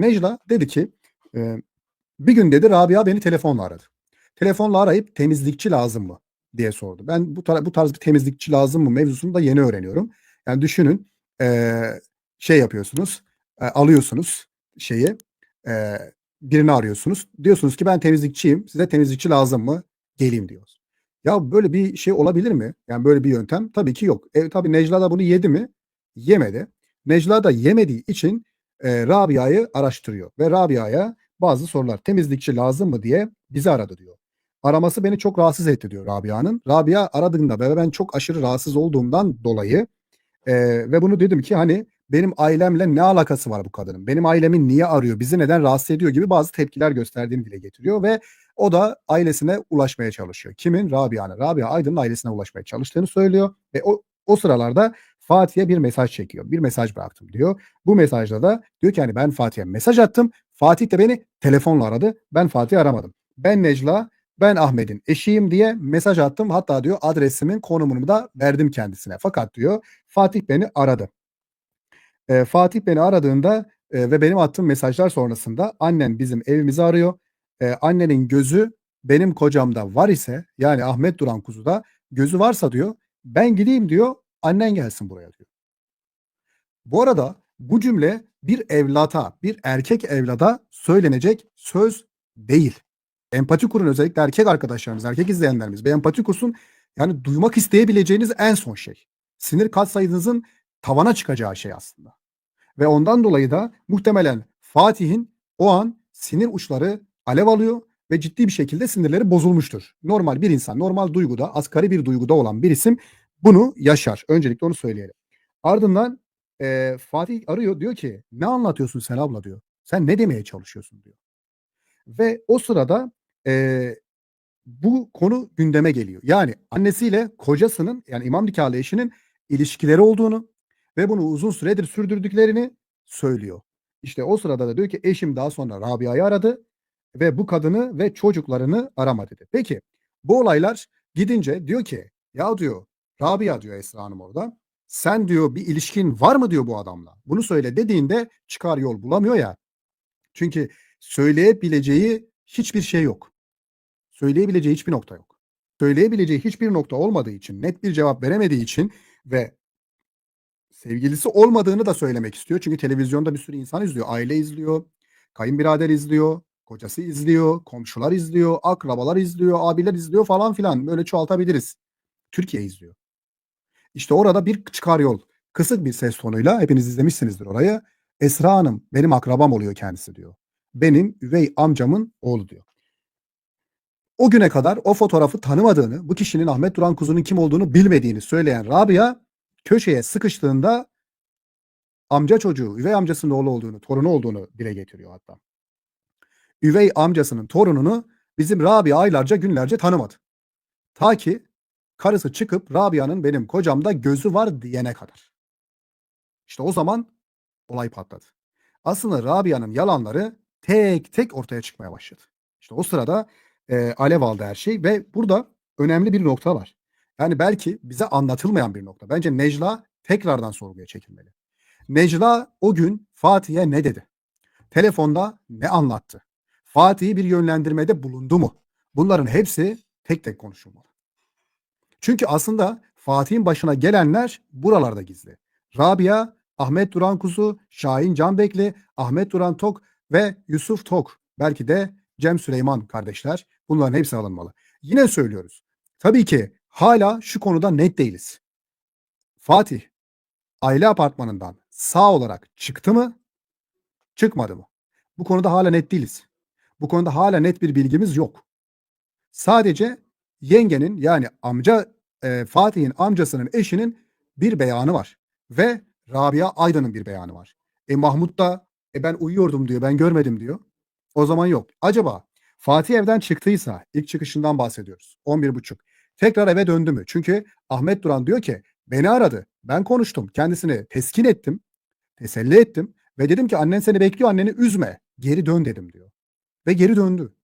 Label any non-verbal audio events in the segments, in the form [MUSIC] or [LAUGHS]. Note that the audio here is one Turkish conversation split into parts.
Necla dedi ki e, bir gün dedi Rabia beni telefonla aradı. Telefonla arayıp temizlikçi lazım mı diye sordu. Ben bu, tar- bu tarz bir temizlikçi lazım mı mevzusunu da yeni öğreniyorum. Yani düşünün e, şey yapıyorsunuz e, alıyorsunuz şeyi e, birini arıyorsunuz. Diyorsunuz ki ben temizlikçiyim size temizlikçi lazım mı geleyim diyor. Ya böyle bir şey olabilir mi? Yani böyle bir yöntem tabii ki yok. E, tabii Necla da bunu yedi mi? Yemedi. Necla da yemediği için e, Rabia'yı araştırıyor ve Rabia'ya bazı sorular temizlikçi lazım mı diye bizi aradı diyor. Araması beni çok rahatsız etti diyor Rabia'nın. Rabia aradığında ve ben çok aşırı rahatsız olduğumdan dolayı e, ve bunu dedim ki hani benim ailemle ne alakası var bu kadının? Benim ailemin niye arıyor? Bizi neden rahatsız ediyor gibi bazı tepkiler gösterdiğini dile getiriyor ve o da ailesine ulaşmaya çalışıyor. Kimin? Rabia'nın. Rabia Aydın'ın ailesine ulaşmaya çalıştığını söylüyor ve o, o sıralarda Fatih'e bir mesaj çekiyor. Bir mesaj bıraktım diyor. Bu mesajda da diyor ki hani ben Fatih'e mesaj attım. Fatih de beni telefonla aradı. Ben Fatih'i aramadım. Ben Necla, ben Ahmet'in eşiyim diye mesaj attım. Hatta diyor adresimin konumunu da verdim kendisine. Fakat diyor Fatih beni aradı. Ee, Fatih beni aradığında e, ve benim attığım mesajlar sonrasında annem bizim evimizi arıyor. Ee, annenin gözü benim kocamda var ise yani Ahmet Duran Kuzu'da gözü varsa diyor ben gideyim diyor annen gelsin buraya diyor. Bu arada bu cümle bir evlata, bir erkek evlada söylenecek söz değil. Empati kurun özellikle erkek arkadaşlarımız, erkek izleyenlerimiz bir empati kursun. Yani duymak isteyebileceğiniz en son şey. Sinir katsayınızın tavana çıkacağı şey aslında. Ve ondan dolayı da muhtemelen Fatih'in o an sinir uçları alev alıyor ve ciddi bir şekilde sinirleri bozulmuştur. Normal bir insan, normal duyguda, asgari bir duyguda olan bir isim bunu yaşar. Öncelikle onu söyleyelim. Ardından e, Fatih arıyor diyor ki ne anlatıyorsun sen abla diyor. Sen ne demeye çalışıyorsun diyor. Ve o sırada e, bu konu gündeme geliyor. Yani annesiyle kocasının yani imam nikahlı eşinin ilişkileri olduğunu ve bunu uzun süredir sürdürdüklerini söylüyor. İşte o sırada da diyor ki eşim daha sonra Rabia'yı aradı ve bu kadını ve çocuklarını arama dedi. Peki bu olaylar gidince diyor ki ya diyor Rabia diyor Esra Hanım orada. Sen diyor bir ilişkin var mı diyor bu adamla. Bunu söyle dediğinde çıkar yol bulamıyor ya. Çünkü söyleyebileceği hiçbir şey yok. Söyleyebileceği hiçbir nokta yok. Söyleyebileceği hiçbir nokta olmadığı için, net bir cevap veremediği için ve sevgilisi olmadığını da söylemek istiyor. Çünkü televizyonda bir sürü insan izliyor. Aile izliyor, kayınbirader izliyor, kocası izliyor, komşular izliyor, akrabalar izliyor, abiler izliyor falan filan. Böyle çoğaltabiliriz. Türkiye izliyor. İşte orada bir çıkar yol. Kısık bir ses tonuyla hepiniz izlemişsinizdir orayı. Esra Hanım benim akrabam oluyor kendisi diyor. Benim üvey amcamın oğlu diyor. O güne kadar o fotoğrafı tanımadığını, bu kişinin Ahmet Duran Kuzu'nun kim olduğunu bilmediğini söyleyen Rabia köşeye sıkıştığında amca çocuğu, üvey amcasının oğlu olduğunu, torunu olduğunu dile getiriyor hatta. Üvey amcasının torununu bizim Rabia aylarca günlerce tanımadı. Ta ki karısı çıkıp Rabia'nın benim kocamda gözü var diyene kadar. İşte o zaman olay patladı. Aslında Rabia'nın yalanları tek tek ortaya çıkmaya başladı. İşte o sırada e, alev aldı her şey ve burada önemli bir nokta var. Yani belki bize anlatılmayan bir nokta. Bence Necla tekrardan sorguya çekilmeli. Necla o gün Fatih'e ne dedi? Telefonda ne anlattı? Fatih'i bir yönlendirmede bulundu mu? Bunların hepsi tek tek konuşulmalı. Çünkü aslında Fatih'in başına gelenler buralarda gizli. Rabia, Ahmet Duran Kuzu, Şahin Canbekli, Ahmet Duran Tok ve Yusuf Tok. Belki de Cem Süleyman kardeşler. Bunların hepsi alınmalı. Yine söylüyoruz. Tabii ki hala şu konuda net değiliz. Fatih aile apartmanından sağ olarak çıktı mı? Çıkmadı mı? Bu konuda hala net değiliz. Bu konuda hala net bir bilgimiz yok. Sadece yengenin yani amca e, Fatih'in amcasının eşinin bir beyanı var. Ve Rabia Aydın'ın bir beyanı var. E Mahmut da e ben uyuyordum diyor ben görmedim diyor. O zaman yok. Acaba Fatih evden çıktıysa ilk çıkışından bahsediyoruz. 11.30. Tekrar eve döndü mü? Çünkü Ahmet Duran diyor ki beni aradı. Ben konuştum. Kendisini teskin ettim. Teselli ettim. Ve dedim ki annen seni bekliyor anneni üzme. Geri dön dedim diyor. Ve geri döndü.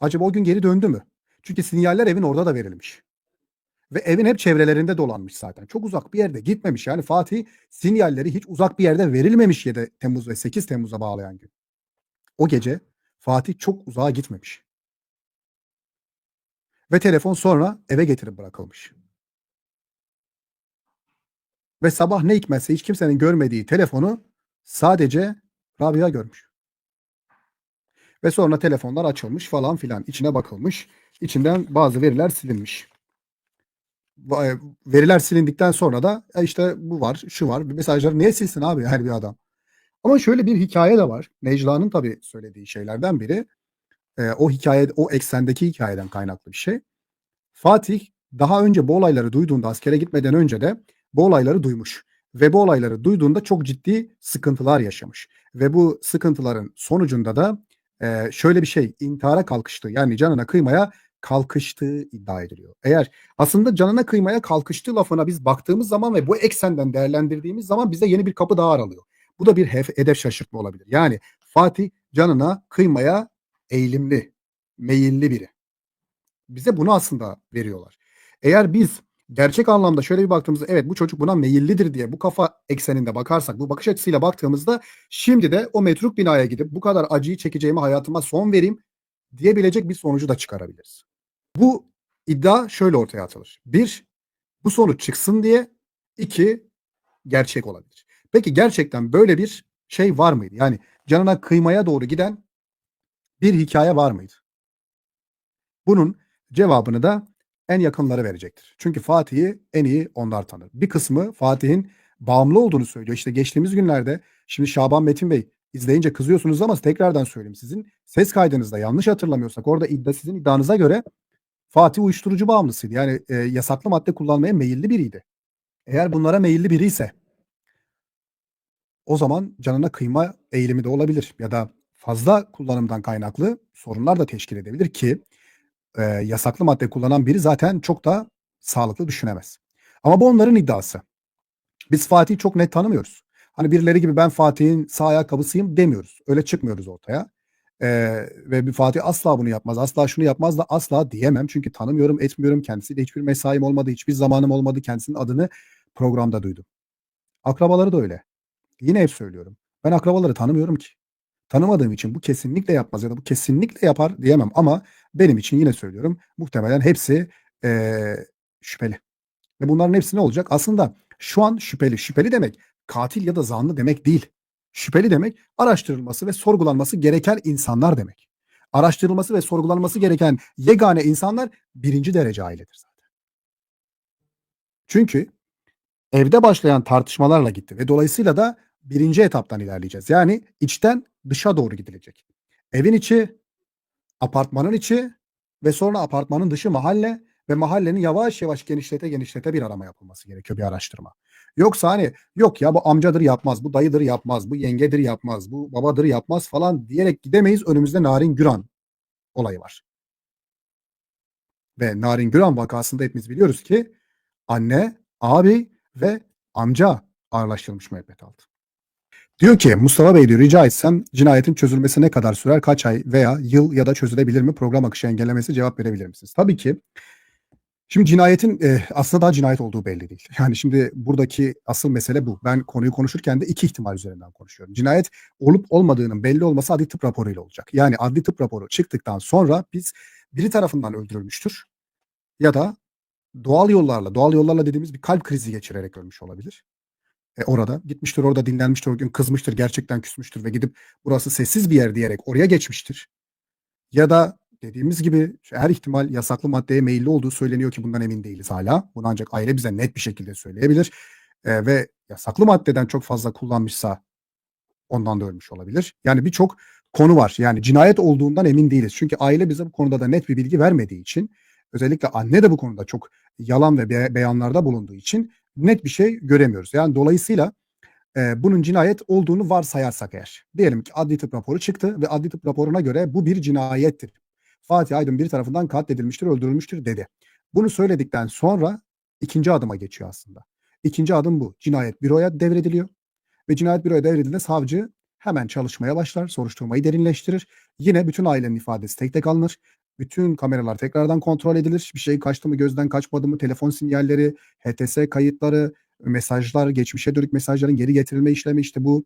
Acaba o gün geri döndü mü? Çünkü sinyaller evin orada da verilmiş. Ve evin hep çevrelerinde dolanmış zaten. Çok uzak bir yerde gitmemiş. Yani Fatih sinyalleri hiç uzak bir yerde verilmemiş 7 Temmuz ve 8 Temmuz'a bağlayan gün. o gece Fatih çok uzağa gitmemiş. Ve telefon sonra eve getirip bırakılmış. Ve sabah ne hikmetse hiç kimsenin görmediği telefonu sadece Rabia görmüş. Ve sonra telefonlar açılmış falan filan. içine bakılmış. İçinden bazı veriler silinmiş. E, Veriler silindikten sonra da "E işte bu var, şu var. Mesajları niye silsin abi her bir adam? Ama şöyle bir hikaye de var. Necla'nın tabii söylediği şeylerden biri. e, o hikaye, o eksendeki hikayeden kaynaklı bir şey. Fatih daha önce bu olayları duyduğunda askere gitmeden önce de bu olayları duymuş. Ve bu olayları duyduğunda çok ciddi sıkıntılar yaşamış. Ve bu sıkıntıların sonucunda da e, şöyle bir şey intihara kalkıştığı yani canına kıymaya kalkıştığı iddia ediliyor. Eğer aslında canına kıymaya kalkıştığı lafına biz baktığımız zaman ve bu eksenden değerlendirdiğimiz zaman bize yeni bir kapı daha aralıyor. Bu da bir hedef şaşırtma olabilir. Yani Fatih canına kıymaya eğilimli, meyilli biri. Bize bunu aslında veriyorlar. Eğer biz gerçek anlamda şöyle bir baktığımızda evet bu çocuk buna meyillidir diye bu kafa ekseninde bakarsak, bu bakış açısıyla baktığımızda şimdi de o metruk binaya gidip bu kadar acıyı çekeceğimi hayatıma son vereyim diyebilecek bir sonucu da çıkarabiliriz. Bu iddia şöyle ortaya atılır. Bir, bu sonuç çıksın diye. iki gerçek olabilir. Peki gerçekten böyle bir şey var mıydı? Yani canına kıymaya doğru giden bir hikaye var mıydı? Bunun cevabını da en yakınları verecektir. Çünkü Fatih'i en iyi onlar tanır. Bir kısmı Fatih'in bağımlı olduğunu söylüyor. İşte geçtiğimiz günlerde şimdi Şaban Metin Bey izleyince kızıyorsunuz ama tekrardan söyleyeyim sizin ses kaydınızda yanlış hatırlamıyorsak orada iddia sizin iddianıza göre Fatih uyuşturucu bağımlısıydı. Yani e, yasaklı madde kullanmaya meyilli biriydi. Eğer bunlara meyilli biri ise o zaman canına kıyma eğilimi de olabilir ya da fazla kullanımdan kaynaklı sorunlar da teşkil edebilir ki e, yasaklı madde kullanan biri zaten çok da sağlıklı düşünemez. Ama bu onların iddiası. Biz Fatih'i çok net tanımıyoruz. Hani birileri gibi ben Fatih'in sağ ayakkabısıyım demiyoruz. Öyle çıkmıyoruz ortaya. Ee, ve bir Fatih asla bunu yapmaz, asla şunu yapmaz da asla diyemem. Çünkü tanımıyorum, etmiyorum. Kendisiyle hiçbir mesaim olmadı, hiçbir zamanım olmadı. Kendisinin adını programda duydum. Akrabaları da öyle. Yine hep söylüyorum. Ben akrabaları tanımıyorum ki. Tanımadığım için bu kesinlikle yapmaz ya da bu kesinlikle yapar diyemem. Ama benim için yine söylüyorum. Muhtemelen hepsi ee, şüpheli. Ve bunların hepsi ne olacak? Aslında şu an şüpheli. Şüpheli demek katil ya da zanlı demek değil. Şüpheli demek araştırılması ve sorgulanması gereken insanlar demek. Araştırılması ve sorgulanması gereken yegane insanlar birinci derece ailedir zaten. Çünkü evde başlayan tartışmalarla gitti ve dolayısıyla da birinci etaptan ilerleyeceğiz. Yani içten dışa doğru gidilecek. Evin içi, apartmanın içi ve sonra apartmanın dışı mahalle ve mahallenin yavaş yavaş genişlete genişlete bir arama yapılması gerekiyor bir araştırma. Yoksa hani yok ya bu amcadır yapmaz, bu dayıdır yapmaz, bu yengedir yapmaz, bu babadır yapmaz falan diyerek gidemeyiz. Önümüzde Narin Güran olayı var. Ve Narin Güran vakasında hepimiz biliyoruz ki anne, abi ve amca ağırlaştırılmış müebbet aldı. Diyor ki Mustafa Bey diyor rica etsem cinayetin çözülmesi ne kadar sürer, kaç ay veya yıl ya da çözülebilir mi? Program akışı engellemesi cevap verebilir misiniz? Tabii ki Şimdi cinayetin e, aslında daha cinayet olduğu belli değil. [LAUGHS] Yani şimdi buradaki asıl mesele bu. Ben konuyu konuşurken de iki ihtimal üzerinden konuşuyorum. Cinayet olup olmadığının belli olması adli tıp raporuyla olacak. Yani adli tıp raporu çıktıktan sonra biz biri tarafından öldürülmüştür ya da doğal yollarla, doğal yollarla dediğimiz bir kalp krizi geçirerek ölmüş olabilir. E orada gitmiştir, orada dinlenmiştir, o gün kızmıştır, gerçekten küsmüştür ve gidip burası sessiz bir yer diyerek oraya geçmiştir. Ya da dediğimiz gibi her ihtimal yasaklı maddeye meyilli olduğu söyleniyor ki bundan emin değiliz hala. Bunu ancak aile bize net bir şekilde söyleyebilir. E, ve yasaklı maddeden çok fazla kullanmışsa ondan da ölmüş olabilir. Yani birçok konu var. Yani cinayet olduğundan emin değiliz. Çünkü aile bize bu konuda da net bir bilgi vermediği için özellikle anne de bu konuda çok yalan ve be- beyanlarda bulunduğu için net bir şey göremiyoruz. Yani dolayısıyla e, bunun cinayet olduğunu varsayarsak eğer. Diyelim ki adli tıp raporu çıktı ve adli tıp raporuna göre bu bir cinayettir. Fatih Aydın bir tarafından katledilmiştir, öldürülmüştür dedi. Bunu söyledikten sonra ikinci adıma geçiyor aslında. İkinci adım bu. Cinayet büroya devrediliyor. Ve cinayet büroya devredildiğinde savcı hemen çalışmaya başlar, soruşturmayı derinleştirir. Yine bütün ailenin ifadesi tek tek alınır. Bütün kameralar tekrardan kontrol edilir. Bir şey kaçtı mı, gözden kaçmadı mı, telefon sinyalleri, HTS kayıtları, mesajlar, geçmişe dönük mesajların geri getirilme işlemi işte bu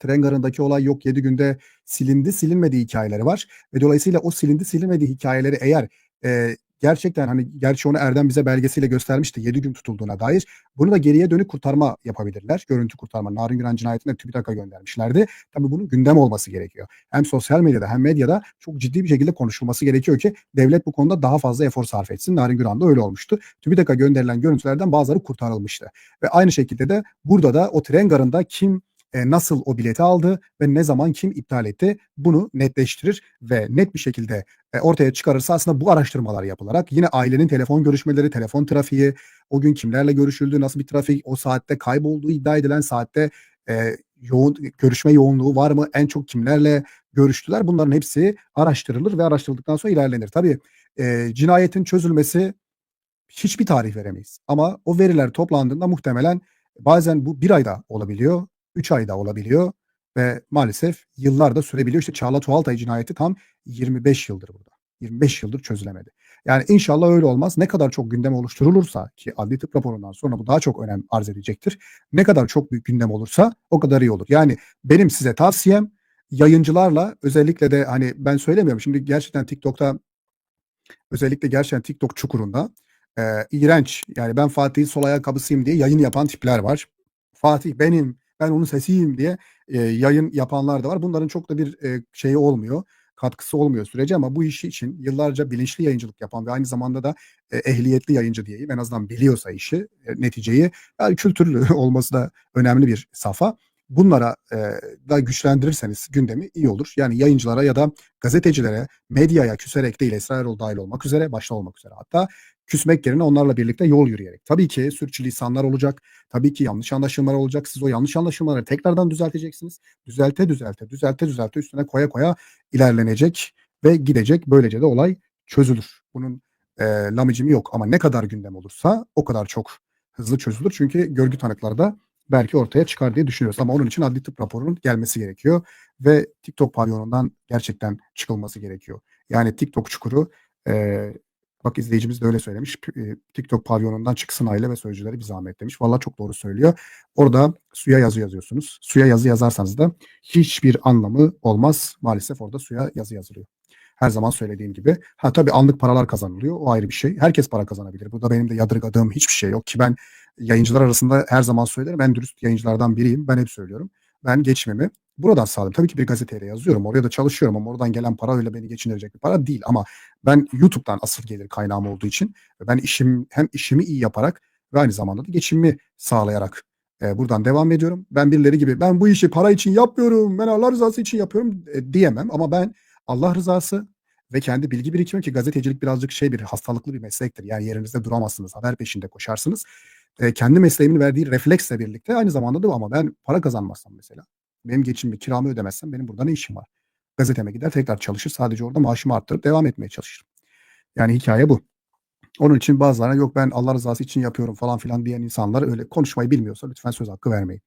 Tren garındaki olay yok 7 günde silindi, silinmedi hikayeleri var ve dolayısıyla o silindi, silinmedi hikayeleri eğer, eee, gerçekten, hani, gerçi onu Erdem bize belgesiyle göstermişti 7 gün tutulduğuna dair. Bunu da geriye dönük kurtarma yapabilirler. Görüntü kurtarma. Narin Güran cinayetinde TÜBİTAK'a göndermişlerdi. Tabii bunun gündem olması gerekiyor. Hem sosyal medyada hem medyada çok ciddi bir şekilde konuşulması gerekiyor ki devlet bu konuda daha fazla efor sarf etsin. Narin Güran'da öyle olmuştu. TÜBİTAK'a gönderilen görüntülerden bazıları kurtarılmıştı ve aynı şekilde de burada da o tren garında kim, eee, nasıl o bileti aldı ve ne zaman kim iptal etti bunu netleştirir ve net bir şekilde, eee, ortaya çıkarırsa aslında bu araştırmalar yapılarak yine ailenin telefon görüşmeleri, telefon trafiği, o gün kimlerle görüşüldü, nasıl bir trafik, o saatte kaybolduğu iddia edilen saatte, eee, yoğun görüşme yoğunluğu var mı, en çok kimlerle görüştüler bunların hepsi araştırılır ve araştırıldıktan sonra ilerlenir. Tabii, cinayetin çözülmesi hiçbir tarih veremeyiz ama o veriler toplandığında muhtemelen bazen bu 1 ayda olabiliyor, 3 ayda olabiliyor ve maalesef yıllar da sürebiliyor. İşte Çağla Tuğaltay cinayeti tam 25 yıldır burada. 25 yıldır çözülemedi. Yani inşallah öyle olmaz. Ne kadar çok gündem oluşturulursa ki adli tıp raporundan sonra bu daha çok önem arz edecektir. Ne kadar çok büyük gündem olursa o kadar iyi olur. Yani benim size tavsiyem yayıncılarla özellikle de, hani, ben söylemiyorum şimdi gerçekten TikTok'ta özellikle gerçekten TikTok çukurunda, eee, iğrenç yani ben Fatih'in sol ayakkabısıyım diye yayın yapan tipler var. Fatih benim, ben onun sesiyim diye, eee, yayın yapanlar da var. Bunların çok da bir, eee, şeyi olmuyor, katkısı olmuyor sürece ama bu iş için yıllarca bilinçli yayıncılık yapan ve aynı zamanda da, eee, ehliyetli yayıncı diyeyim en azından biliyorsa işi, eee, neticeyi, yani kültürlü [LAUGHS] olması da önemli bir safha. Bunlara, eee, da güçlendirirseniz gündemi iyi olur. Yani yayıncılara ya da gazetecilere, medyaya küserek değil Esra Erol dâhil olmak üzere, başta olmak üzere hatta küsmek yerine onlarla birlikte yol yürüyerek. Tabii ki sürçülisanlar olacak, tabii ki yanlış anlaşılmalar olacak. Siz o yanlış anlaşılmaları tekrardan düzelteceksiniz. Düzelte, düzelte, düzelte, düzelte üstüne koya koya ilerlenecek ve gidecek. Böylece de olay çözülür. Bunun, eee, lamıcımı yok ama ne kadar gündem olursa o kadar çok hızlı çözülür. Çünkü görgü tanıkları da belki ortaya çıkar diye düşünüyoruz ama onun için adli tıp raporunun gelmesi gerekiyor ve TikTok pavyonundan gerçekten çıkılması gerekiyor. Yani TikTok çukuru, bak izleyicimiz de öyle söylemiş, eee, "TikTok pavyonundan çıksın aile ve sözcüleri bir zahmet." demiş. Vallahi çok doğru söylüyor. Orada suya yazı yazıyorsunuz. Suya yazı yazarsanız da hiçbir anlamı olmaz. Maalesef orada suya yazı yazılıyor. Her zaman söylediğim gibi. Ha tabii anlık paralar kazanılıyor. O ayrı bir şey. Herkes para kazanabilir. Burada benim de yadırgadığım hiçbir şey yok ki ben yayıncılar arasında her zaman söylerim. En dürüst yayıncılardan biriyim. Ben hep söylüyorum. Ben geçimimi buradan sağlıyorum. Tabii ki bir gazeteye yazıyorum. Oraya da çalışıyorum ama oradan gelen para öyle beni geçindirecek bir para değil ama ben YouTube'dan asıl gelir kaynağım olduğu için ben işim hem işimi iyi yaparak ve aynı zamanda da geçimimi sağlayarak, eee, buradan devam ediyorum. Ben birileri gibi "Ben bu işi para için yapmıyorum, ben Allah rızası için yapıyorum." eee, diyemem ama ben Allah rızası ve kendi bilgi birikimim ki gazetecilik birazcık şey bir hastalıklı bir meslektir. Yani yerinizde duramazsınız, haber peşinde koşarsınız. Eee, kendi mesleğimin verdiği refleksle birlikte aynı zamanda da ama ben para kazanmazsam mesela, benim geçimimi, kiramı ödemezsem benim burada ne işim var? Gazeteme gider tekrar çalışır, sadece orada maaşımı arttırıp devam etmeye çalışırım. Yani hikâye bu. Onun için bazılarına "Yok ben Allah rızası için yapıyorum." falan filan diyen insanlar öyle konuşmayı bilmiyorsa lütfen söz hakkı vermeyin.